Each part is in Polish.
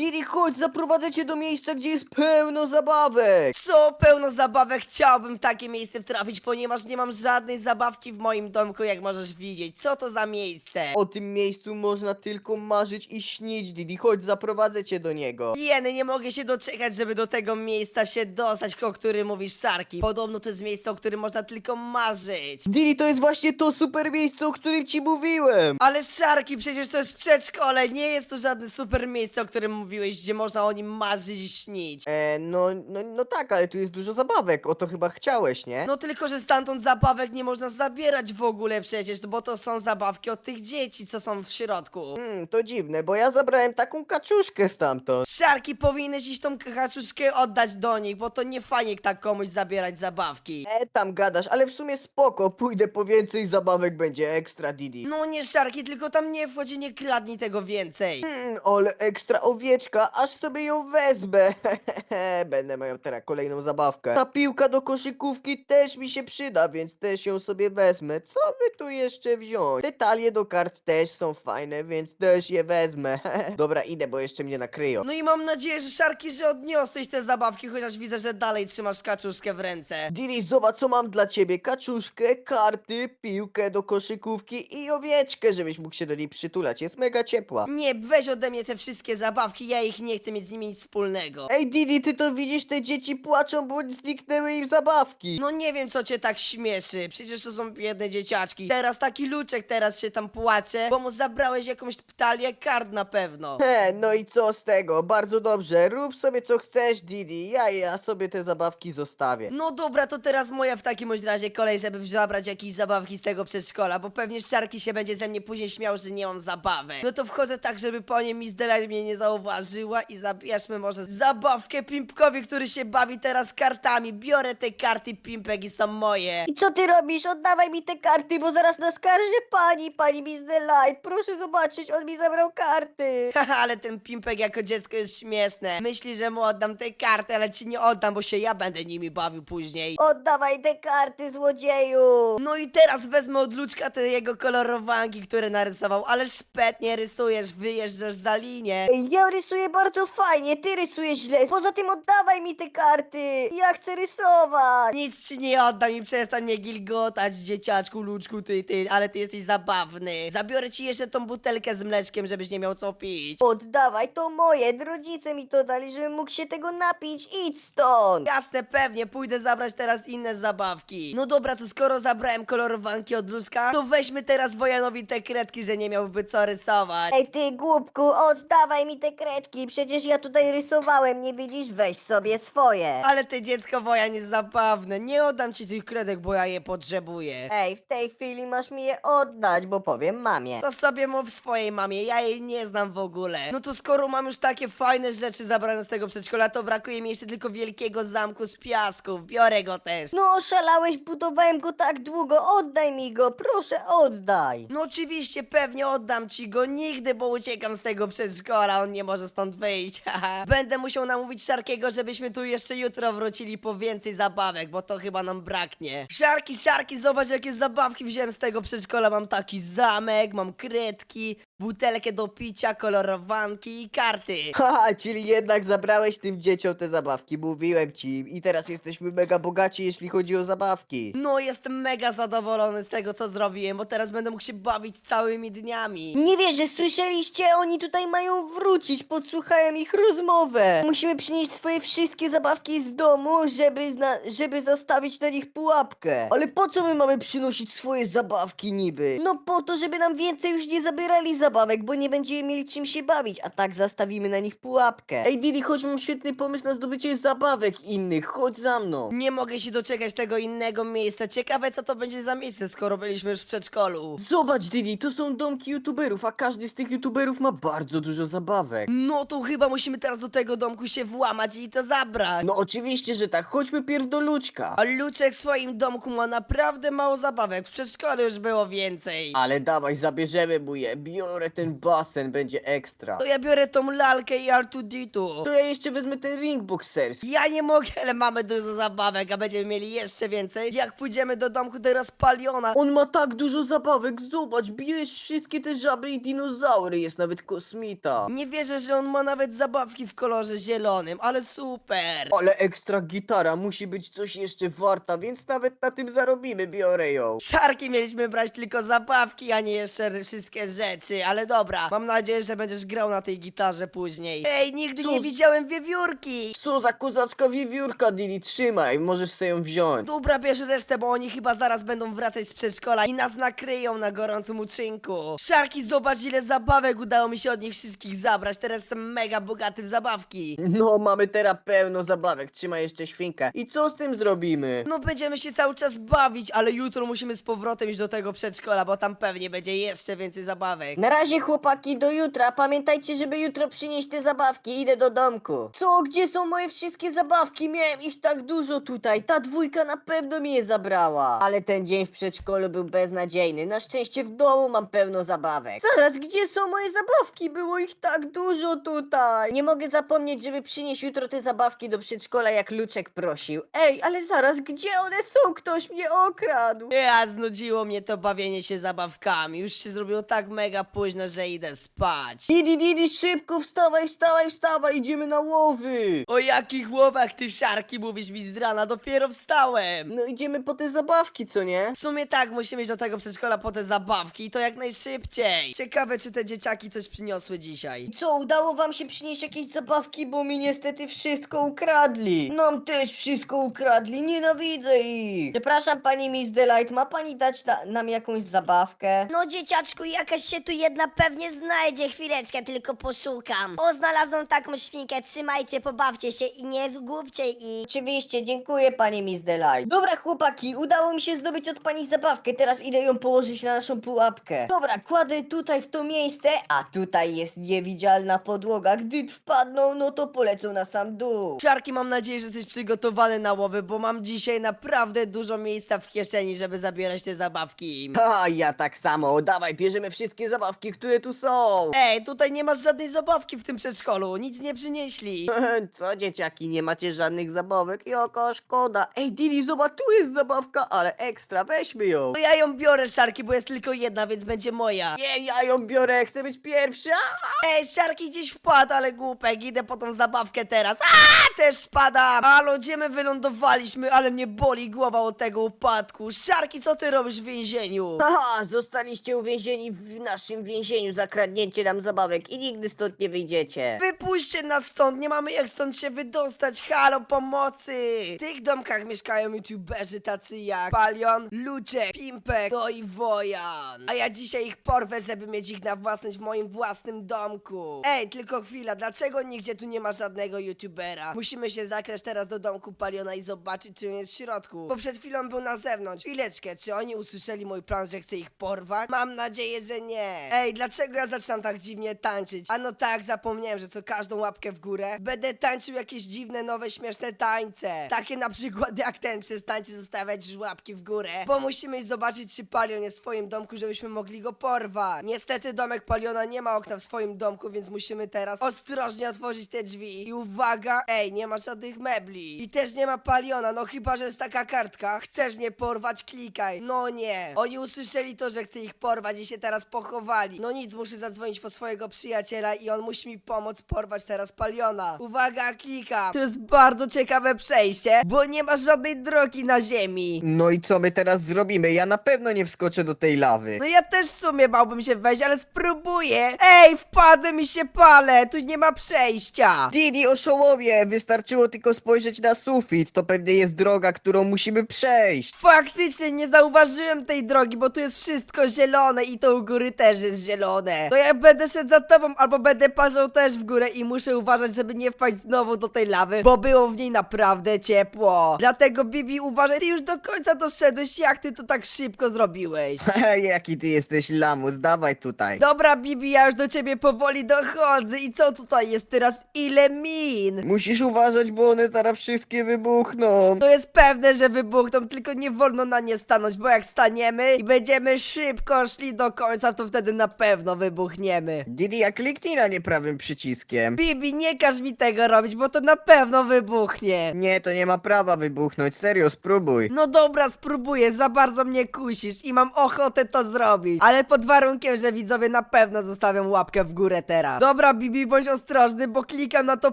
Didi, chodź, zaprowadzę cię do miejsca, gdzie jest pełno zabawek. Co pełno zabawek chciałbym w takie miejsce wtrafić, ponieważ nie mam żadnej zabawki w moim domku, jak możesz widzieć. Co to za miejsce? O tym miejscu można tylko marzyć i śnić, Didi, chodź, zaprowadzę cię do niego. Jeny, nie mogę się doczekać, żeby do tego miejsca się dostać, o którym mówisz Szarki. Podobno to jest miejsce, o którym można tylko marzyć. Didi, to jest właśnie to super miejsce, o którym ci mówiłem. Ale Szarki, przecież to jest przedszkole, nie jest to żadne super miejsce, o którym mówiłeś, gdzie można o nim marzyć i śnić. E, no, no, no tak, ale tu jest dużo zabawek, o to chyba chciałeś, nie? No tylko, że stamtąd zabawek nie można zabierać w ogóle przecież, bo to są zabawki od tych dzieci, co są w środku. Hmm, to dziwne, bo ja zabrałem taką kaczuszkę stamtąd. Szarki, powinieneś iść tą kaczuszkę oddać do nich, bo to nie fajnie tak komuś zabierać zabawki. E, tam gadasz, ale w sumie spoko, pójdę po więcej zabawek, będzie ekstra, Didi. No nie Szarki, tylko tam nie wchodzi, nie kradnij tego więcej. Hmm, ale ekstra owieczka, aż sobie ją wezmę. Będę miał teraz kolejną zabawkę. Ta piłka do koszykówki też mi się przyda, więc też ją sobie wezmę. Co by tu jeszcze wziąć? Te talie do kart też są fajne, więc też je wezmę. Dobra, idę, bo jeszcze mnie nakryją. No i mam nadzieję, że Szarki, że odniosłeś te zabawki, chociaż widzę, że dalej trzymasz kaczuszkę w ręce. Didi, zobacz co mam dla ciebie. Kaczuszkę, karty, piłkę do koszykówki i owieczkę, żebyś mógł się do niej przytulać. Jest mega ciepła. Nie, weź ode mnie te wszystkie zabawki, ja ich nie chcę mieć z nimi nic wspólnego. Ej, Didi, ty to widzisz? Te dzieci płaczą, bo zniknęły im zabawki. No nie wiem, co cię tak śmieszy. Przecież to są biedne dzieciaczki. Teraz taki luczek teraz się tam płacze, bo mu zabrałeś jakąś talię kart na pewno. He, no i co z tego? Bardzo dobrze. Rób sobie co chcesz, Didi. Ja, ja sobie te zabawki zostawię. No dobra, to teraz moja w takim bądź razie kolej, żeby zabrać jakieś zabawki z tego przedszkola, bo pewnie Szarki się będzie ze mnie później śmiał, że nie mam zabawek. No to wchodzę tak, żeby po niej Miss Delight mnie nie zauważyła i zabierzmy może zabawkę Pimpkowi, który się bawi teraz kartami. Biorę te karty Pimpek i są moje. I co ty robisz? Oddawaj mi te karty, bo zaraz naskarżę pani, pani Miss Delight. Proszę zobaczyć, on mi zabrał karty. Haha, ale ten Pimpek jako dziecko jest śmieszne. Myśli, że mu oddam te karty, ale ci nie oddam, bo się ja będę nimi bawił później. Oddawaj te karty, złodzieju. No i teraz wezmę od Luczka te jego kolorowanki, które narysował, ale szpetnie rysujesz, wyjeżdżasz za linię. Ja rysuję bardzo fajnie, ty rysujesz źle. Poza tym oddawaj mi te karty. Ja chcę rysować. Nic ci nie oddam i przestań mnie gilgotać, dzieciaczku, Luczku, ty, ty, ale ty jesteś zabawny. Zabiorę ci jeszcze tą butelkę z mleczkiem, żebyś nie miał co pić. Oddawaj, to moje. Rodzice mi to dali, żebym mógł się tego napić. Idź stąd. Jasne, pewnie, pójdę zabrać teraz inne zabawki. No dobra, to skoro zabrałem kolorowanki od Luczka, to weźmy teraz Wojanowi te kredki, że nie miałby co rysować. Ej, ty głupku, oddawaj mi te kredki. Przecież ja tutaj rysowałem, nie widzisz? Weź sobie swoje. Ale ty dziecko Wojan jest zabawne, nie oddam ci tych kredek, bo ja je potrzebuję. Ej, w tej chwili masz mi je oddać, bo powiem mamie. To sobie mów swojej mamie, ja jej nie znam w ogóle. No to skoro mam już takie fajne rzeczy zabrane z tego przedszkola, to brakuje mi jeszcze tylko wielkiego zamku z piasków. Biorę go też. No oszalałeś, budowałem go tak długo, oddaj mi go, proszę oddaj. No oczywiście, pewnie oddam ci go nigdy, bo uciekam z tego przedszkola, on nie może stąd wyjść. haha. Będę musiał namówić Szarkiego, żebyśmy tu jeszcze jutro wrócili po więcej zabawek, bo to chyba nam braknie. Szarki, Szarki, zobacz jakie zabawki wziąłem z tego przedszkola. Mam taki zamek, mam kredki, butelkę do picia, kolorowanki i karty. Haha, czyli jednak zabrałeś tym dzieciom te zabawki, mówiłem ci. I teraz jesteśmy mega bogaci, jeśli chodzi o zabawki. No, jestem mega zadowolony z tego, co zrobiłem, bo teraz będę mógł się bawić całymi dniami. Nie wierzę, słyszeliście? Oni tutaj mają wrócić, podsłuchałem ich rozmowę. Musimy przynieść swoje wszystkie zabawki z domu, żeby, na, żeby zastawić na nich pułapkę. Ale po co my mamy przynosić swoje zabawki niby? No po to, żeby nam więcej już nie zabierali zabawek, bo nie będziemy mieli czym się bawić, a tak zastawimy na nich pułapkę. Ej Didi, chodź, mam świetny pomysł na zdobycie zabawek innych, chodź za mną. Nie mogę się doczekać tego innego miejsca. Ciekawe, co to będzie za miejsce, skoro byliśmy już w przedszkolu. Zobacz Didi, to są domki youtuberów, a każdy z tych youtuberów ma bardzo dużo zabawek. No to chyba musimy teraz do tego domku się włamać i to zabrać. No oczywiście, że tak, chodźmy pierw do Luczka. A Luczek w swoim domku ma naprawdę mało zabawek. W przedszkolu już było więcej. Ale dawaj, zabierzemy mu je, biorę biorę ten basen, będzie ekstra. To ja biorę tą lalkę i Artuditu. To ja jeszcze wezmę ten ring boxerski. Ja nie mogę, ale mamy dużo zabawek, a będziemy mieli jeszcze więcej. Jak pójdziemy do domku teraz Paliona. On ma tak dużo zabawek, zobacz, bierz wszystkie te żaby i dinozaury, jest nawet kosmita. Nie wierzę, że on ma nawet zabawki w kolorze zielonym, ale super. Ale ekstra gitara musi być coś jeszcze warta, więc nawet na tym zarobimy, biorę ją. Szarki mieliśmy brać tylko zabawki, a nie jeszcze wszystkie rzeczy, ale dobra. Mam nadzieję, że będziesz grał na tej gitarze później. Ej, nigdy nie widziałem wiewiórki. Co za kozacka wiewiórka, Dili, trzymaj, możesz sobie ją wziąć. Dobra, bierz resztę, bo oni chyba zaraz będą wracać z przedszkola i nas nakryją na gorącym uczynku. Szarki, zobacz ile zabawek udało mi się od nich wszystkich zabrać. Teraz jestem mega bogaty w zabawki. No, mamy teraz pełno zabawek, trzymaj jeszcze świnkę. I co z tym zrobimy? No będziemy się cały czas bawić, ale jutro musimy z powrotem iść do tego przedszkola, bo tam pewnie będzie jeszcze więcej zabawek. Na razie chłopaki, do jutra. Pamiętajcie, żeby jutro przynieść te zabawki. Idę do domku. Co? Gdzie są moje wszystkie zabawki? Miałem ich tak dużo tutaj. Ta dwójka na pewno mi je zabrała. Ale ten dzień w przedszkolu był beznadziejny. Na szczęście w domu mam pełno zabawek. Zaraz, gdzie są moje zabawki? Było ich tak dużo tutaj. Nie mogę zapomnieć, żeby przynieść jutro te zabawki do przedszkola, jak Luczek prosił. Ej, ale zaraz, gdzie one są? Ktoś mnie okradł. Ja, znudziło mnie to bawienie się zabawkami. Już się zrobiło tak mega późno, że idę spać. Didi, Didi, szybko, wstawaj, wstawaj, wstawaj, idziemy na łowy. O jakich łowach ty szarki mówisz mi z rana? Dopiero wstałem. No idziemy po te zabawki, co nie? W sumie tak, musimy iść do tego przedszkola po te zabawki i to jak najszybciej. Ciekawe, czy te dzieciaki coś przyniosły dzisiaj. Co, udało wam się przynieść jakieś zabawki, bo mi niestety wszystko ukradli. Nam też wszystko ukradli, nienawidzę ich. Przepraszam pani Miss Delight, ma pani dać na, nam jakąś zabawkę? No dzieciaczku, jakaś się tu jedna pewnie znajdzie, chwileczkę tylko poszukam. O, znalazłam taką świnkę, trzymajcie, pobawcie się i nie zgubcie i... Oczywiście, dziękuję pani Miss Delight. Dobra chłopaki, udało mi się zdobyć od pani zabawkę, teraz idę ją położyć na naszą pułapkę. Dobra, kładę tutaj w to miejsce, a tutaj jest niewidzialna podłoga. Gdy wpadną, no to polecą na sam dół. Szarki, mam nadzieję, że jesteś przygotowany na łowy, bo mam dzisiaj naprawdę dużo miejsca w kieszeni, żeby zabierać te zabawki. A ja tak samo, dawaj, bierzemy wszystkie zabawki, które tu są. Ej, tutaj nie masz żadnej zabawki w tym przedszkolu, nic nie przynieśli. Co dzieciaki, nie macie żadnych zabawek? Jaka szkoda. Ej Dili, zobacz, tu jest zabawka, ale ekstra, weźmy ją. To ja ją biorę, Szarki, bo jest tylko jedna, więc będzie moja. Nie, ja ją biorę, chcę być pierwszy. A! Ej, Szarki gdzieś wpadł, ale głupek, idę po tą zabawkę teraz. A, też spadam. Halo, gdzie my wylądowaliśmy, ale mnie boli głowa od tego upadku. Szarki, co ty robisz w więzieniu? Haha, zostaliście uwięzieni w naszym więzieniu za kradnięcie nam zabawek i nigdy stąd nie wyjdziecie. Wypuśćcie nas stąd, nie mamy jak stąd się wydostać, halo pomocy! W tych domkach mieszkają youtuberzy tacy jak Palion, Luczek, Pimpek, no i Wojan. A ja dzisiaj ich porwę, żeby mieć ich na własność w moim własnym domku. Ej, tylko chwila, dlaczego nigdzie tu nie ma żadnego youtubera? Musimy się zakraść teraz do domku Paliona i zobaczyć, czy on jest w środku. Bo przed chwilą był na zewnątrz. Chwileczkę, czy oni usłyszeli mój plan, że chcę ich porwać? Mam nadzieję, że nie. Ej, dlaczego ja zaczynam tak dziwnie tańczyć? A no tak, zapomniałem, że co każdą łapkę w górę będę tańczył jakieś dziwne, nowe, śmieszne tańce. Takie na przykład jak ten, przestańcie zostawiać łapki w górę, bo musimy iść zobaczyć, czy Palion jest w swoim domku, żebyśmy mogli go porwać. Niestety domek Paliona nie ma okna w swoim domku, więc musimy teraz ostrożnie otworzyć te drzwi. I uwaga, ej, nie ma żadnych mebli. I też nie ma Paliona, no chyba, że jest taka kartka. Chcesz mnie porwać, klikaj. No nie. Oni usłyszeli to, że chcę ich porwać i się teraz pochowali. No nic, muszę zadzwonić po swojego przyjaciela i on musi mi pomóc porwać teraz Paliona. Uwaga, klika. To jest bardzo ciekawe przejście, bo nie ma żadnej drogi na ziemi. No i co my teraz zrobimy? Ja na pewno nie wskoczę do tej lawy. No ja też w sumie bałbym się wejść, ale spróbuję. Ej, wpadłem i się palę, tu nie ma przejścia. Didi, oszołomie, wystarczyło tylko spojrzeć na sufit, to pewnie jest droga, którą musimy przejść. Faktycznie nie zauważyłem tej drogi, bo tu jest wszystko zielone i to u góry też jest zielone. To ja będę szedł za tobą albo będę parzał też w górę i muszę uważać, żeby nie wpaść znowu do tej lawy, bo było w niej naprawdę ciepło. Dlatego Bibi uważaj, ty już do końca doszedłeś, jak ty to tak szybko zrobiłeś? Jaki ty jesteś lamus, dawaj tutaj. Dobra Bibi, ja już do ciebie powoli dochodzę i co tutaj jest teraz? Ile min? Musisz uważać, bo one zaraz wszystkie wybuchną. To jest pewne, że wybuchną, tylko nie wolno na nie stanąć, bo jak staniemy i będziemy szybko szli do końca, to wtedy na pewno wybuchniemy. Didi, a kliknij na nie prawym przyciskiem. Bibi, nie każ mi tego robić, bo to na pewno wybuchnie. Nie, to nie ma prawa wybuchnąć, serio, spróbuj. No dobra, spróbuję, za bardzo mnie kusisz i mam ochotę to zrobić. Ale pod warunkiem, że widzowie na pewno zostawią łapkę w górę teraz. Dobra, Bibi, bądź ostrożny, bo klikam na to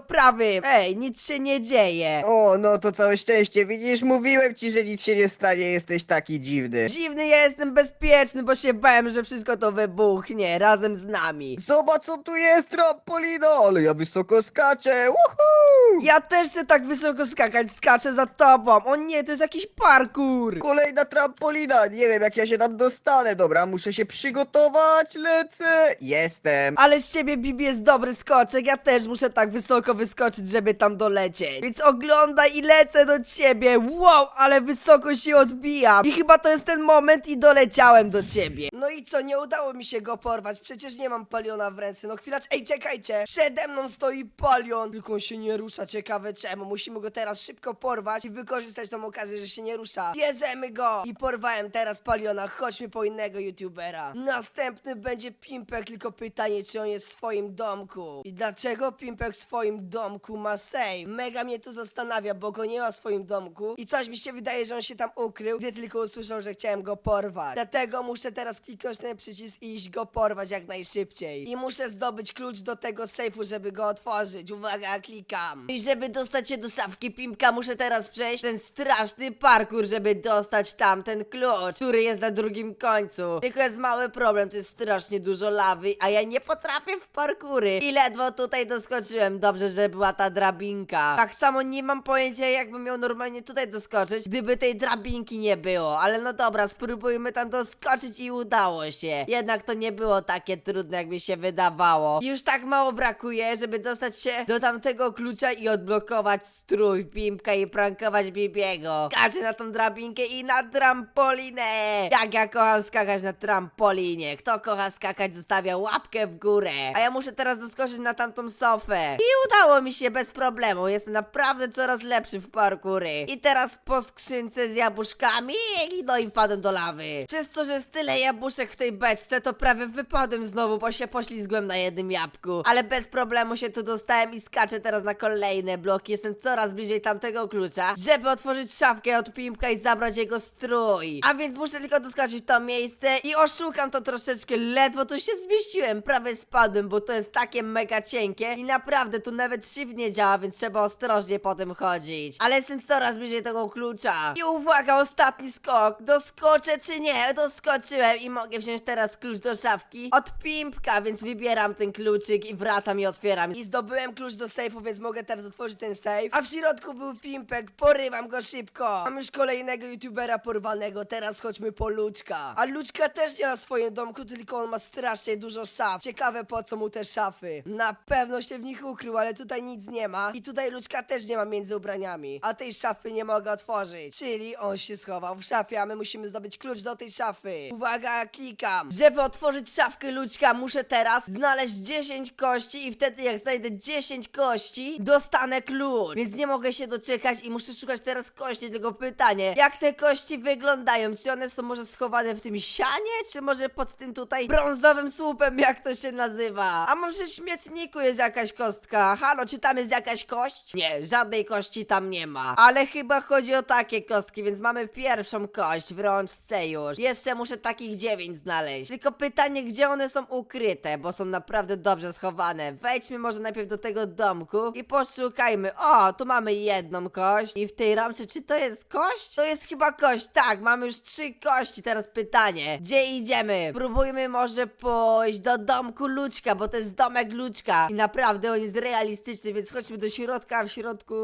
prawym. Ej, nic się nie dzieje. O, no to całe szczęście, widzisz, mówiłem ci, że nic się nie stanie, jesteś taki dziwny. Dziwny ja jestem bezpieczny, bo się bałem, że wszystko to wybuchnie razem z nami. Zobacz co tu jest, trampolina, ale ja wysoko skaczę, woohoo! Ja też chcę tak wysoko skakać, skaczę za tobą. O nie, to jest jakiś parkour. Kolejna trampolina, nie wiem jak ja się tam dostanę, dobra, muszę się przygotować, lecę, jestem. Ale z ciebie, Bibi, jest dobry skoczek. Ja też muszę tak wysoko wyskoczyć, żeby tam dolecieć. Więc oglądaj i lecę do ciebie. Wow, ale wysoko się odbijam. I chyba to jest ten moment i doleciałem do ciebie. No i co, nie udało mi się go porwać. Przecież nie mam paliona w ręce. No chwilacz, ej, czekajcie. Przede mną stoi palion. Tylko on się nie rusza. Ciekawe czemu. Musimy go teraz szybko porwać i wykorzystać tą okazję, że się nie rusza. Bierzemy go. I porwałem teraz paliona. Chodźmy po innego youtubera. Następny będzie Pimpek, tylko pytanie, czy on jest w swoim domku. I dlaczego Pimpek w swoim domku ma save? Mega mnie to zastanawia, bo go nie ma w swoim domku. I coś mi się wydaje, że on się tam ukrył, gdy tylko usłyszał, że chciałem go porwać. Dlatego muszę teraz kliknąć ten przycisk i iść go porwać jak najszybciej. I muszę zdobyć klucz do tego sejfu, żeby go otworzyć. Uwaga, klikam. I żeby dostać się do szafki Pimpka, muszę teraz przejść ten straszny parkour, żeby dostać tam ten klucz, który jest na drugim końcu. Tylko jest mały problem, to jest strasznie dużo lawy, a ja nie potrafię w parkury. I ledwo tutaj doskoczyłem. Dobrze, że była ta drabinka. Tak samo nie mam pojęcia, jakbym miał normalnie tutaj doskoczyć, gdyby tej drabinki nie było. Ale no dobra, spróbujmy tam doskoczyć i udało się. Jednak to nie było takie trudne, jak mi się wydawało. Już tak mało brakuje, żeby dostać się do tamtego klucza i odblokować strój Pimpka i prankować Bibiego. Skaczę na tą drabinkę i na trampolinę. Jak ja kocham skakać na trampolinie. Kto kocha skakać, zostawia łapkę w górę. A ja muszę teraz doskoczyć na tamtą sofę. I udało mi się bez problemu. Jestem naprawdę coraz lepszy w parkury. I teraz po skrzynce z jabłuszkami no i wpadłem do lawy. Przez to, że jest tyle jabłuszek w tej beczce, to prawie wypadłem znowu, bo się poślizgłem na jednym jabłku. Ale bez problemu się tu dostałem i skaczę teraz na kolejne bloki. Jestem coraz bliżej tamtego klucza, żeby otworzyć szafkę od Pimpka i zabrać jego strój. A więc muszę tylko doskoczyć to miejsce i oszukam to troszeczkę. Ledwo tu się zmieściłem, prawie spadłem, bo to jest takie mega cienkie i naprawdę tu nawet shift nie działa, więc trzeba ostrożnie po tym chodzić. Ale jestem coraz bliżej tego klucza. I uwaga, ostatni skok. Doskoczę czy nie? Doskoczyłem i mogę wziąć teraz klucz do szafki od Pimpka, więc wybieram ten kluczyk i wracam i otwieram. I zdobyłem klucz do sejfu, więc mogę teraz otworzyć ten sejf. A w środku był Pimpek, porywam go szybko. Mam już kolejnego youtubera porwanego, teraz chodźmy po Luczka. A Luczka też nie ma swoim domku, tylko on ma strasznie dużo szaf. Ciekawe po co mu te szafy. Na pewno się w nich ukrył, ale tutaj nic nie ma. I tutaj Luczka też nie ma między ubraniami. A tej szafy nie mogę otworzyć. Czyli on się schował w szafie, a my musimy zdobyć klucz do tej szafy. Uwaga, klikam. Żeby otworzyć szafkę Luczka, muszę teraz znaleźć 10 kości i wtedy jak znajdę 10 kości, dostanę klucz. Więc nie mogę się doczekać i muszę szukać teraz kości, tylko pytanie, jak te kości wyglądają? Czy one są może schowane w tym sianie, czy może pod tym tutaj brązowym słupem, jak to się nazywa? A może w śmietniku jest jakaś kostka? Halo, czy tam jest jakaś kość? Nie, żadnej kości tam nie ma. Ale chyba chodzi o takie kostki, więc mamy pierwszą kość w rączce już. Jeszcze muszę takich dziewięć znaleźć. Tylko pytanie, gdzie one są ukryte, bo są naprawdę dobrze schowane. Wejdźmy może najpierw do tego domku i poszukajmy. O, tu mamy jedną kość. I w tej ramce, czy to jest kość? To jest chyba kość, tak, mamy już trzy kości. Teraz pytanie, gdzie idziemy? Próbujmy może pójść do domku Luczka, bo to jest domek Luczka. I naprawdę on jest realistyczny, więc chodźmy do środka, w środku...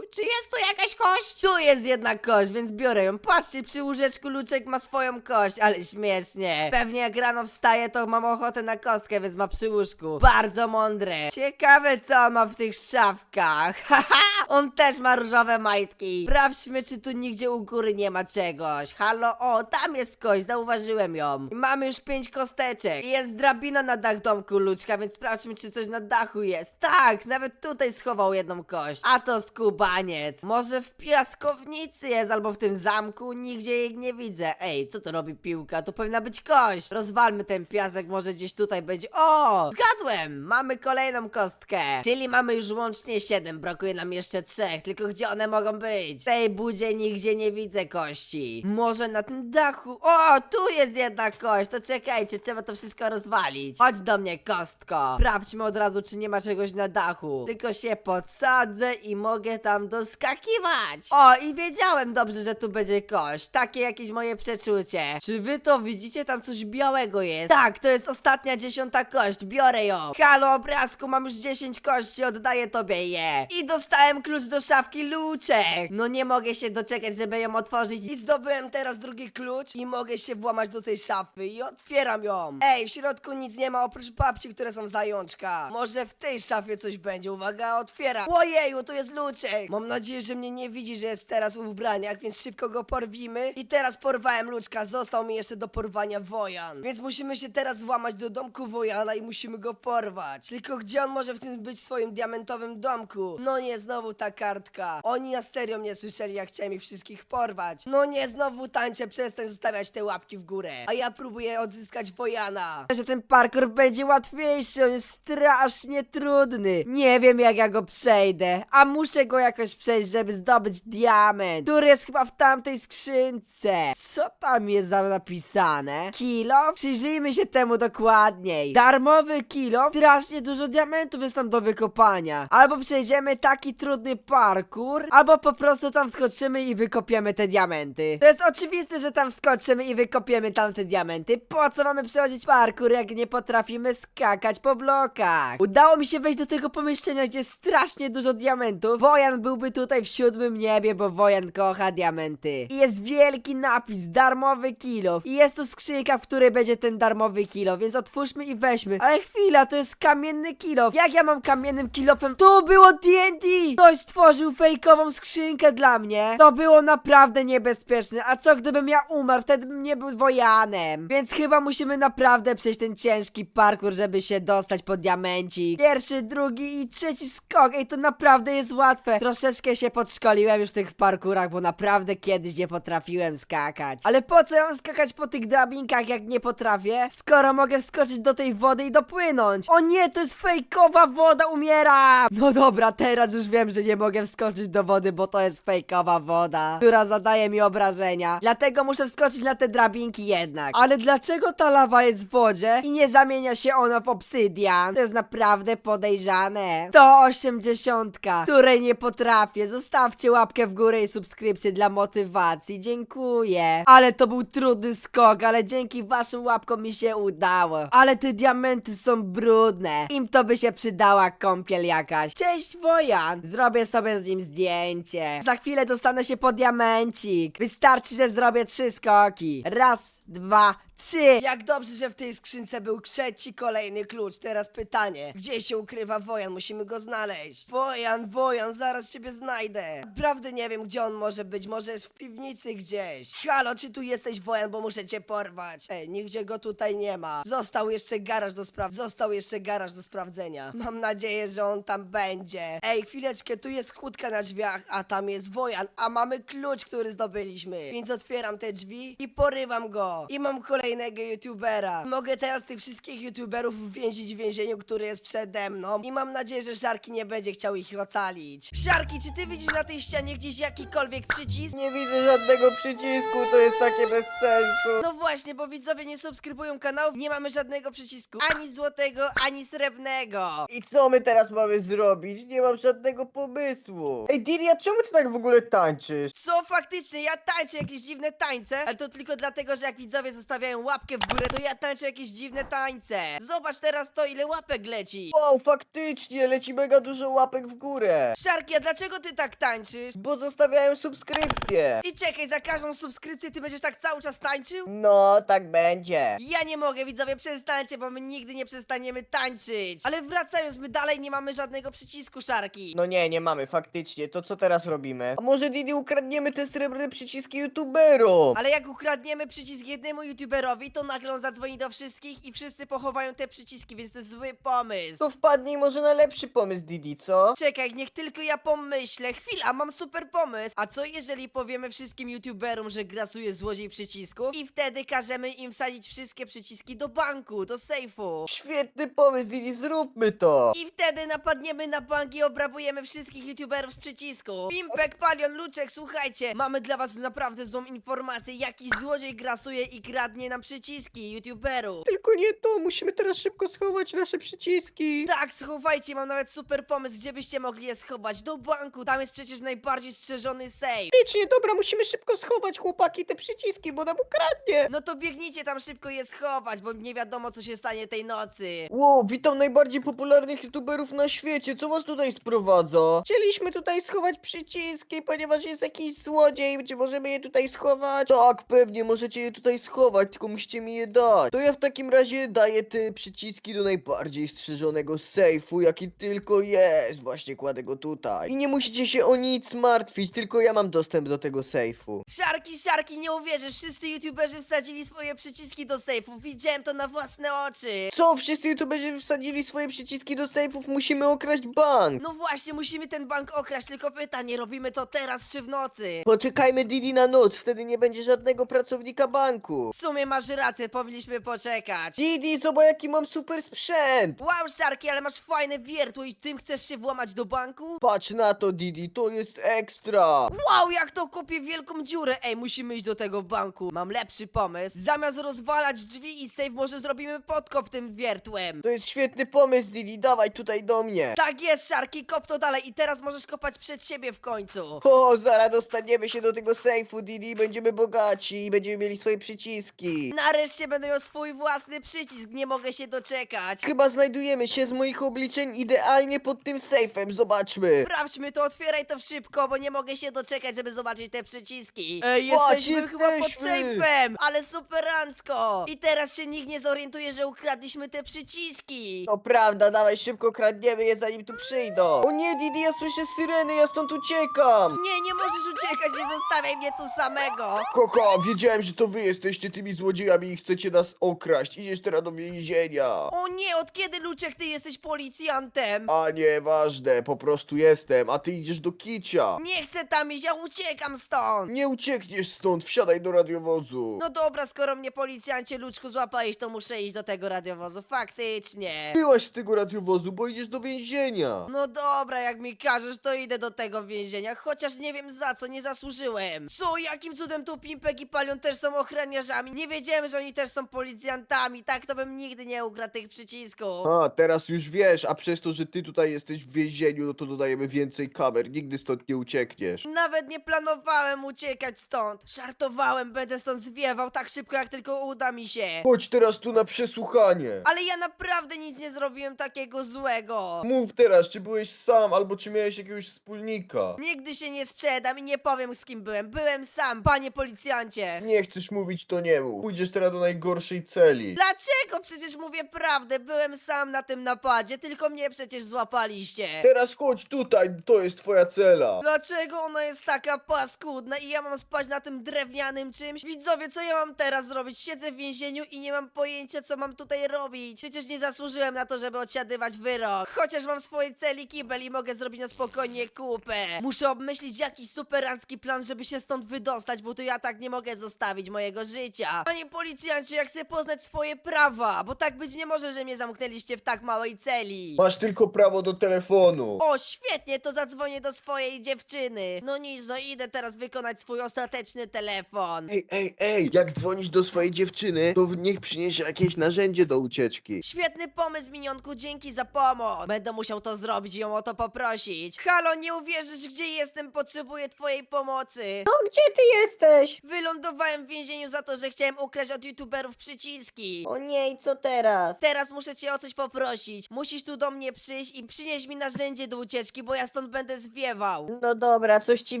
Czy jest tu jakaś kość? Tu jest jedna kość, więc biorę ją. Patrzcie, przy łóżeczku Luczek ma swoją kość, ale śmiesznie. Pewnie jak rano wstaje, to mam ochotę na kostkę, więc ma przy łóżku. Bardzo mądre. Ciekawe, co on ma w tych szafkach. Haha, on też ma różowe majtki. Sprawdźmy, czy tu nigdzie u góry nie ma czegoś. Halo, o, tam jest kość, zauważyłem ją. Mamy już pięć kosteczek. I jest drabina na dach domku Luczka, więc sprawdźmy, czy coś na dachu jest. Tak, nawet tutaj schował jedną kość. A to skubaniec. Może w piaskownicy jest, albo w tym zamku, nigdzie jej nie widzę. Ej, co to robi piłka? To powinna być kość. Rozwalmy ten piasek, może gdzieś tutaj będzie. O, zgadłem! Mamy kolejną kostkę. Czyli mamy już łącznie siedem, brakuje nam jeszcze trzech. Tylko gdzie one mogą być? W tej budzie nigdzie nie widzę kości. Może na tym dachu? O, tu jest jedna kość. To czekajcie, trzeba to wszystko rozwalić. Chodź do mnie, kostko. Sprawdźmy od razu, czy nie ma czegoś na dachu. Tylko się podsadzę i mogę tam doskakiwać. O, i wiedziałem dobrze, że tu będzie kość. Takie jakieś moje przeczucie. Czy wy to widzicie? Tam coś białego jest. Tak, to jest ostatnia dziesiąta kość. Biorę ją. Halo, obrazku, mam już 10 kości, oddaję tobie je. I dostałem klucz do szafki luczek. No nie mogę się doczekać, żeby ją otworzyć. I zdobyłem teraz drugi klucz i mogę się włamać do tej szafy i otwieram ją. Ej, w środku nic nie ma oprócz babci, które są z zajączka. Może w tej szafie coś będzie. Uwaga, otwieram. Ojeju, tu jest luczek. Mam nadzieję, że mnie nie widzi, że jest teraz w ubraniach, więc szybko go porwimy. I teraz porwałem luczka. Został mi jeszcze do porwania Wojan. Więc musimy się teraz włamać do domku Wojana i musimy go porwać. Tylko gdzie on może w tym być swoim diamentowym domku? No nie, znowu ta kartka. Oni na serio mnie słyszeli, jak chciałem ich wszystkich porwać. No nie, znowu tańczę, przestań zostawiać te łapki w górę. A ja próbuję odzyskać Wojana. Że ten parkour będzie łatwiejszy, on jest strasznie trudny. Nie wiem, jak ja go przejdę. A muszę go jakoś przejść, żeby zdobyć diament, który jest chyba w tamtej skrzynce. Co tam jest za napisane? Kilo? Przyjrzyjmy się temu dokładniej. Darmowy kilo? Strasznie dużo diamentów jest tam do wykopania. Albo przejdziemy taki trudny parkour, albo po prostu tam wskoczymy i wykopiemy te diamenty. To jest oczywiste, że tam wskoczymy i wykopiemy tamte diamenty. Po co mamy przechodzić parkour, jak nie potrafimy skakać po blokach? Udało mi się wejść do tego pomieszczenia, gdzie jest strasznie dużo diamentów. Wojan byłby tutaj w siódmym niebie, bo Wojan kocha diamenty. I jest wielki napis, darmowy kilo. I jest tu skrzynka, w której będzie ten darmowy kilo, więc otwórzmy i weźmy. Ale chwila, to jest kamienny kilo. Jak ja mam kamiennym kilofem? Tu było TNT! Ktoś stworzył fejkową skrzynkę dla mnie. To było naprawdę niebezpieczne. A co gdybym ja umarł? Wtedy bym nie był wojanem. Więc chyba musimy naprawdę przejść ten ciężki parkour, żeby się dostać po diamencik. Pierwszy, drugi i trzeci skok. Ej, to naprawdę jest łatwe. Troszeczkę się podszkoliłem już w tych parkurach, bo naprawdę kiedyś nie potrafiłem skakać. Ale po co mam skakać po tych drabinkach, jak nie potrafię? Skoro mogę wskoczyć do tej wody i dopłynąć. O nie, to jest fejkowa woda, umieram! No dobra, teraz już wiem, że nie mogę wskoczyć do wody, bo to jest fejkowa woda, która zadaje mi obrażenia. Dlatego muszę wskoczyć na te drabinki jednak. Ale dlaczego ta lawa jest w wodzie i nie zamienia się ona w obsydian? To jest naprawdę podejrzane. To 80, której nie potrafię. Zostawcie łapkę w górę i subskrypcję dla motywacji. Dziękuję. Ale to był trudny skok, ale dzięki waszym łapkom mi się udało. Ale te diamenty są brudne. Im to by się przydała kąpiel jakaś. Cześć Wojan! Zrobię sobie z nim zdjęcie. Za chwilę dostanę się po diamencik. Wystarczy, że zrobię trzy skoki. Raz, dwa, trzy. Jak dobrze, że w tej skrzynce był trzeci kolejny klucz. Teraz pytanie. Gdzie się ukrywa Wojan? Musimy go znaleźć. Wojan, Wojan, zaraz ciebie znajdę. Naprawdę nie wiem, gdzie on może być. Może jest w piwnicy gdzieś. Halo, czy tu jesteś Wojan, bo muszę cię porwać. Ej, nigdzie go tutaj nie ma. Został jeszcze garaż do spraw... Został jeszcze garaż do sprawdzenia. Mam nadzieję, że on tam będzie. Ej, chwileczkę, tu jest chłódka na drzwiach, a tam jest Wojan, a mamy klucz, który zdobyliśmy. Więc otwieram te drzwi i porywam go. I mam kolejnego youtubera. Mogę teraz tych wszystkich youtuberów więzić w więzieniu, który jest przede mną. I mam nadzieję, że Szarki nie będzie chciał ich ocalić. Szarki, czy ty widzisz na tej ścianie gdzieś jakikolwiek przycisk? Nie widzę żadnego przycisku, to jest takie bez sensu. No właśnie, bo widzowie nie subskrybują kanałów, nie mamy żadnego przycisku. Ani złotego, ani srebrnego. I co my teraz mamy zrobić? Nie mam żadnego pomysłu. Ej, Dilia, czemu ty tak w ogóle tańczysz? Co faktycznie, ja tańczę jakieś dziwne tańce, ale to tylko dlatego, że jak widzowie zostawiają zostawiają łapkę w górę, to ja tańczę jakieś dziwne tańce. Zobacz teraz to, ile łapek leci. Wow, faktycznie, leci mega dużo łapek w górę. Szarki, a dlaczego ty tak tańczysz? Bo zostawiają subskrypcje. I czekaj, za każdą subskrypcję ty będziesz tak cały czas tańczył? No, tak będzie. Ja nie mogę, widzowie, przestańcie, bo my nigdy nie przestaniemy tańczyć. Ale wracając, my dalej nie mamy żadnego przycisku, Szarki. No nie, nie mamy, faktycznie. To co teraz robimy? A może Didi ukradniemy te srebrne przyciski youtuberów? Ale jak ukradniemy przycisk jednemu youtuberowi, to nagle on zadzwoni do wszystkich i wszyscy pochowają te przyciski, więc to jest zły pomysł. To wpadnij może na lepszy pomysł, Didi, co? Czekaj, niech tylko ja pomyślę. Chwila, mam super pomysł. A co jeżeli powiemy wszystkim youtuberom, że grasuje złodziej przycisków i wtedy każemy im wsadzić wszystkie przyciski do banku, do sejfu. Świetny pomysł, Didi, zróbmy to! I wtedy napadniemy na bank i obrabujemy wszystkich youtuberów z przycisku. Pimpek, Palion, Luczek, słuchajcie, mamy dla was naprawdę złą informację. Jakiś złodziej grasuje i kradnie nam przyciski youtuberów. Tylko nie to, musimy teraz szybko schować nasze przyciski. Tak, schowajcie, mam nawet super pomysł, gdzie byście mogli je schować. Do banku, tam jest przecież najbardziej strzeżony safe. Wiecznie, dobra, musimy szybko schować chłopaki te przyciski, bo nam ukradnie. No to biegnijcie tam szybko je schować, bo nie wiadomo co się stanie tej nocy. Wow, witam najbardziej popularnych youtuberów na świecie, co was tutaj sprowadza? Chcieliśmy tutaj schować przyciski, ponieważ jest jakiś złodziej, czy możemy je tutaj schować? Tak, pewnie, możecie je tutaj schować, tylko musicie mi je dać. To ja w takim razie daję te przyciski do najbardziej strzeżonego sejfu, jaki tylko jest. Właśnie kładę go tutaj. I nie musicie się o nic martwić, tylko ja mam dostęp do tego sejfu. Szarki, szarki, nie uwierzysz, wszyscy youtuberzy wsadzili swoje przyciski do sejfów, widziałem to na własne oczy. Co? Wszyscy youtuberzy wsadzili swoje przyciski do sejfów, musimy okraść bank. No właśnie, musimy ten bank okraść, tylko pytanie, robimy to teraz czy w nocy? Poczekajmy Didi na noc, wtedy nie będzie żadnego pracownika banku. W sumie masz rację, powinniśmy poczekać. Didi, zobacz jaki mam super sprzęt! Wow, Szarki, ale masz fajne wiertło i tym chcesz się włamać do banku? Patrz na to Didi, to jest ekstra! Wow, jak to kopie wielką dziurę! Ej, musimy iść do tego banku. Mam lepszy pomysł. Zamiast rozwalać drzwi i safe, może zrobimy podkop tym wiertłem. To jest świetny pomysł Didi, dawaj tutaj do mnie! Tak jest, Szarki, kop to dalej i teraz możesz kopać przed siebie w końcu. O, zaraz dostaniemy się do tego sejfu Didi, będziemy bogaci i będziemy mieli swoje przyciski. Nareszcie będę miał swój własny przycisk, nie mogę się doczekać. Chyba znajdujemy się z moich obliczeń idealnie pod tym sejfem, zobaczmy. Sprawdźmy to, otwieraj to szybko, bo nie mogę się doczekać, żeby zobaczyć te przyciski. Ej, Patrz, jesteśmy chyba pod jesteśmy. sejfem, ale superancko. I teraz się nikt nie zorientuje, że ukradliśmy te przyciski. To prawda, dawaj szybko kradniemy je zanim tu przyjdą. O nie Didi, ja słyszę syreny, ja stąd uciekam! Nie, nie możesz uciekać, nie zostawiaj mnie tu samego. Koko, wiedziałem, że to wy jesteście tymi złodziejami i chcecie nas okraść. Idziesz teraz do więzienia. O nie, od kiedy Luczek ty jesteś policjantem? A nieważne, po prostu jestem, a ty idziesz do kicia. Nie chcę tam iść, ja uciekam stąd. Nie uciekniesz stąd, wsiadaj do radiowozu. No dobra, skoro mnie policjancie Luczku złapałeś, to muszę iść do tego radiowozu, faktycznie. Byłaś z tego radiowozu, bo idziesz do więzienia. No dobra, jak mi każesz, to idę do tego więzienia, chociaż nie wiem za co, nie zasłużyłem. Co, jakim cudem tu Pimpek i Palion też są ochroniarzami? Nie wiedziałem, że oni też są policjantami, tak to bym nigdy nie ukradł tych przycisków. A, teraz już wiesz, a przez to, że ty tutaj jesteś w więzieniu, no to dodajemy więcej kamer, nigdy stąd nie uciekniesz. Nawet nie planowałem uciekać stąd. Żartowałem, będę stąd zwiewał tak szybko, jak tylko uda mi się. Chodź teraz tu na przesłuchanie. Ale ja naprawdę nic nie zrobiłem takiego złego. Mów teraz, czy byłeś sam, albo czy miałeś jakiegoś wspólnika. Nigdy się nie sprzedam i nie powiem z kim byłem. Byłem sam, panie policjancie. Nie chcesz mówić, to nie mów. Pójdziesz teraz do najgorszej celi. Dlaczego? Przecież mówię prawdę. Byłem sam na tym napadzie, tylko mnie przecież złapaliście. Teraz chodź tutaj, to jest twoja cela. Dlaczego ona jest taka paskudna i ja mam spać na tym drewnianym czymś? Widzowie, co ja mam teraz zrobić? Siedzę w więzieniu i nie mam pojęcia, co mam tutaj robić. Przecież nie zasłużyłem na to, żeby odsiadywać wyrok. Chociaż mam w swojej celi kibel i mogę zrobić na spokojnie kupę. Muszę obmyślić jakiś superancki plan, żeby się stąd wydostać, bo to ja tak nie mogę zostawić mojego życia. Panie policjancie, ja chcę poznać swoje prawa, bo tak być nie może, że mnie zamknęliście w tak małej celi. Masz tylko prawo do telefonu. O, świetnie, to zadzwonię do swojej dziewczyny. No nic, no idę teraz wykonać swój ostateczny telefon. Ej, ej, ej, jak dzwonisz do swojej dziewczyny, to niech przyniesie jakieś narzędzie do ucieczki. Świetny pomysł, minionku, dzięki za pomoc. Będę musiał to zrobić i ją o to poprosić. Halo, nie uwierzysz, gdzie jestem, potrzebuję twojej pomocy. No gdzie ty jesteś? Wylądowałem w więzieniu za to, że chciałem ukraść od youtuberów przyciski. O nie, i co teraz? Teraz muszę cię o coś poprosić. Musisz tu do mnie przyjść i przynieść mi narzędzie do ucieczki, bo ja stąd będę zwiewał. No dobra, coś ci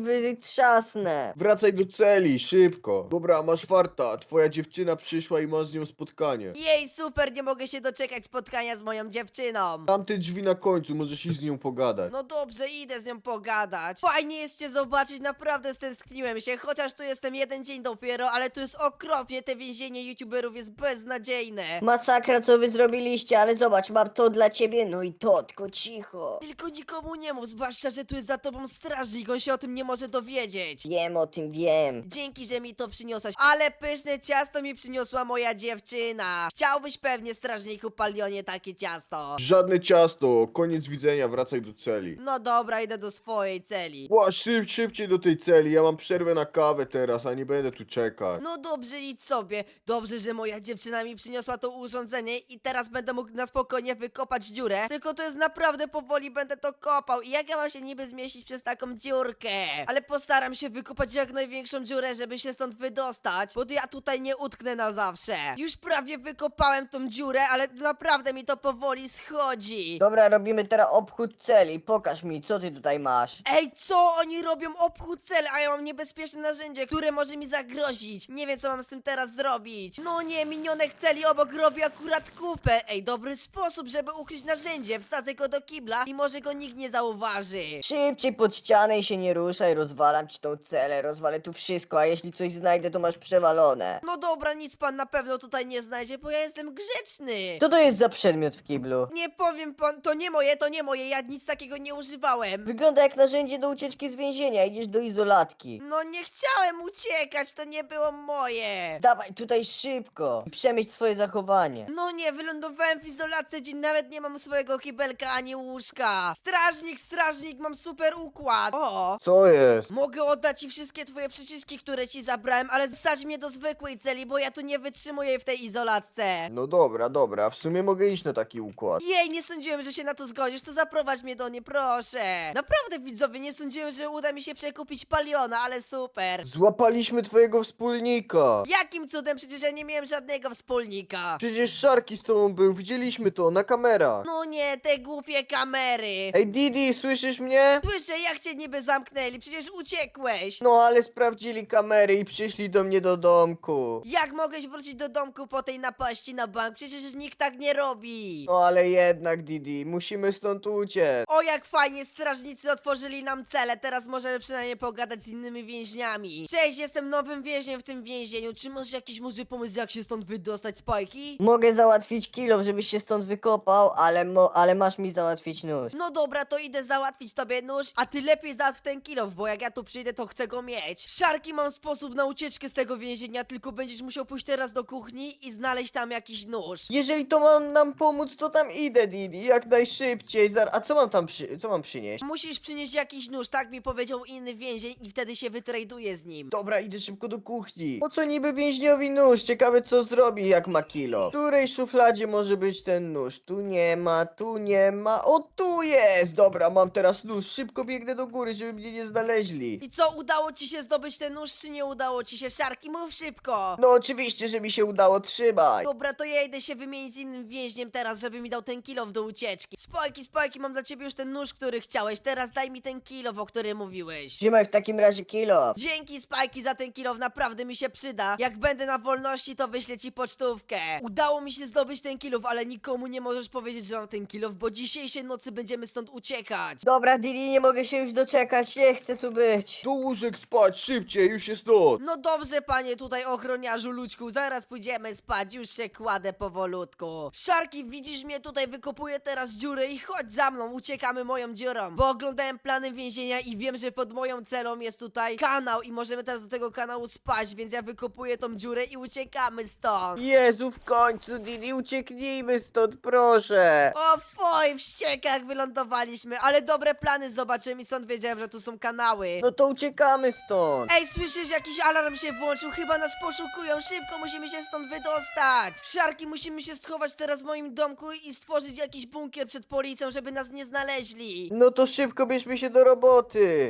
wytrzasnę. Wracaj do celi, szybko. Dobra, masz farta. Twoja dziewczyna przyszła i masz z nią spotkanie. Jej, super, nie mogę się doczekać spotkania z moją dziewczyną. Tamte drzwi na końcu, możesz iść z nią pogadać. No dobrze, idę z nią pogadać. Fajnie jest cię zobaczyć, naprawdę stęskniłem się, chociaż tu jestem jeden dzień dopiero, ale tu jest okropnie, te więzienie youtuberów jest beznadziejne. Masakra, co wy zrobiliście, ale zobacz, mam to dla ciebie, no i to, tylko cicho. Tylko nikomu nie mów, zwłaszcza, że tu jest za tobą strażnik, on się o tym nie może dowiedzieć. Wiem o tym, wiem. Dzięki, że mi to przyniosłaś. Ale pyszne ciasto mi przyniosła moja dziewczyna. Chciałbyś pewnie, strażniku Palionie, takie ciasto. Żadne ciasto, koniec widzenia, wracaj do celi. No dobra, idę do swojej celi. Ła, szyb, szybciej do tej celi, ja mam przerwę na kawę teraz, a nie będę tu czekać. No dobrze, idź sobie. Dobrze, że moja dziewczyna mi przyniosła to urządzenie i teraz będę mógł na spokojnie wykopać dziurę. Tylko to jest naprawdę powoli będę to kopał. I jak ja mam się niby zmieścić przez taką dziurkę? Ale postaram się wykopać jak największą dziurę, żeby się stąd wydostać, bo ja tutaj nie utknę na zawsze. Już prawie wykopałem tą dziurę, ale naprawdę mi to powoli schodzi. Dobra, robimy teraz obchód celi. Pokaż mi, co ty tutaj masz. Ej, co oni robią? Obchód cel, a ja mam niebezpieczne narzędzie, które może mi zagrozić. Nie wiem, co mam z tym teraz zrobić. No nie, minionek celi obok robi akurat kupę. Ej, dobry sposób, żeby ukryć narzędzie. Wsadzę go do kibla i może go nikt nie zauważy. Szybciej pod ścianę i się nie ruszaj, rozwalam ci tą celę, rozwalę tu wszystko, a jeśli coś znajdę, to masz przewalone. No dobra, nic pan na pewno tutaj nie znajdzie, bo ja jestem grzeczny. Co to jest za przedmiot w kiblu? Nie powiem pan, to nie moje, to nie moje, ja nic takiego nie używałem. Wygląda jak narzędzie do ucieczki z więzienia, idziesz do izolatki. No nie chciałem uciekać, to nie było moje. Dawaj tutaj szybko i przemyśl swoje zachowanie. No nie, wylądowałem w izolacji, gdzie nawet nie mam swojego kibelka ani łóżka. Strażnik, strażnik, mam super układ. O! Co jest? Mogę oddać ci wszystkie twoje przyciski, które ci zabrałem, ale wsadź mnie do zwykłej celi, bo ja tu nie wytrzymuję w tej izolatce. No dobra, dobra, w sumie mogę iść na taki układ. Jej, nie sądziłem, że się na to zgodzisz, to zaprowadź mnie do niej, proszę. Naprawdę, widzowie, nie sądziłem, że uda mi się przekupić paliona, ale super. Złapaliśmy twojego wspólnika. Jakim cudem, przecież ja nie miałem żadnego wspólnika. Przecież Szarki z tobą był, widzieliśmy to na kamerach. No nie, te głupie kamery. Ej Didi, słyszysz mnie? Słyszę, jak cię niby zamknęli, przecież uciekłeś. No ale sprawdzili kamery i przyszli do mnie do domku. Jak mogłeś wrócić do domku po tej napaści na bank? Przecież nikt tak nie robi. No ale jednak Didi, musimy stąd uciec. O, jak fajnie, strażnicy otworzyli nam cele, teraz możemy przynajmniej pogadać z innymi więźniami. Cześć, jestem nowym więźniem w tym więzieniu. Czy masz jakiś może pomysł, jak się stąd wydostać, Spajki? Mogę załatwić kilo, żebyś się stąd wykopał, ale, mo ale masz mi załatwić nóż. No dobra, to idę załatwić tobie nóż, a ty lepiej załatw ten kilof, bo jak ja tu przyjdę, to chcę go mieć. Szarki, mam sposób na ucieczkę z tego więzienia, tylko będziesz musiał pójść teraz do kuchni i znaleźć tam jakiś nóż. Jeżeli to mam nam pomóc, to tam idę Didi, jak najszybciej. Zar A co mam tam przy... co mam przynieść? Musisz przynieść jakiś nóż, tak mi powiedział inny więzień i wtedy się wytraduję z nim. Dobra, idę szybko do kuchni. Po co niby więźniowi nóż? Ciekawe co zrobi jak ma kilo. W której szufladzie może być ten nóż? Tu nie ma, tu nie ma. O tu jest! Dobra, mam teraz nóż. Szybko biegnę do góry, żeby mnie nie znaleźli. I co, udało ci się zdobyć ten nóż, czy nie udało ci się? Szarki, mów szybko! No oczywiście, że mi się udało, trzymaj. Dobra, to ja idę się wymienić z innym więźniem teraz, żeby mi dał ten kilow do ucieczki. Spojki, spojki, mam dla ciebie już ten nóż, który chciałeś. Teraz daj mi ten kilow, o którym mówiłeś. Trzymaj w takim razie kilo. Dzięki Spajki za ten kilow, naprawdę mi się przyda. Jak będę na wolności, to wyślę ci pocztówkę. Udało mi się zdobyć ten kilow, ale nikomu nie możesz powiedzieć, że mam ten kilow, bo dzisiejszej nocy będziemy stąd uciekać. Dobra, Didi, nie mogę się już doczekać, nie chcę tu być. Do łóżek spać, szybciej, już jest noc. No dobrze, panie tutaj ochroniarzu Luczku, zaraz pójdziemy spać, już się kładę powolutku. Szarki, widzisz mnie tutaj, wykopuję teraz dziurę i chodź za mną, uciekamy moją dziurą. Bo oglądałem plany więzienia i wiem, że pod moją celą jest tutaj kanał i możemy teraz do tego kanału spaść, więc ja wykopuję tą dziurę i uciekamy stąd. Jezu, w końcu, Didi, ucieknijmy stąd, proszę. O foj, w ściekach wylądowaliśmy, ale dobre plany zobaczyłem i stąd wiedziałem, że tu są kanały. No to uciekamy stąd. Ej, słyszysz, jakiś alarm się włączył, chyba nas poszukują, szybko musimy się stąd wydostać. Szarki, musimy się schować teraz w moim domku i stworzyć jakiś bunkier przed policją, żeby nas nie znaleźli. No to szybko bierzmy się do roboty.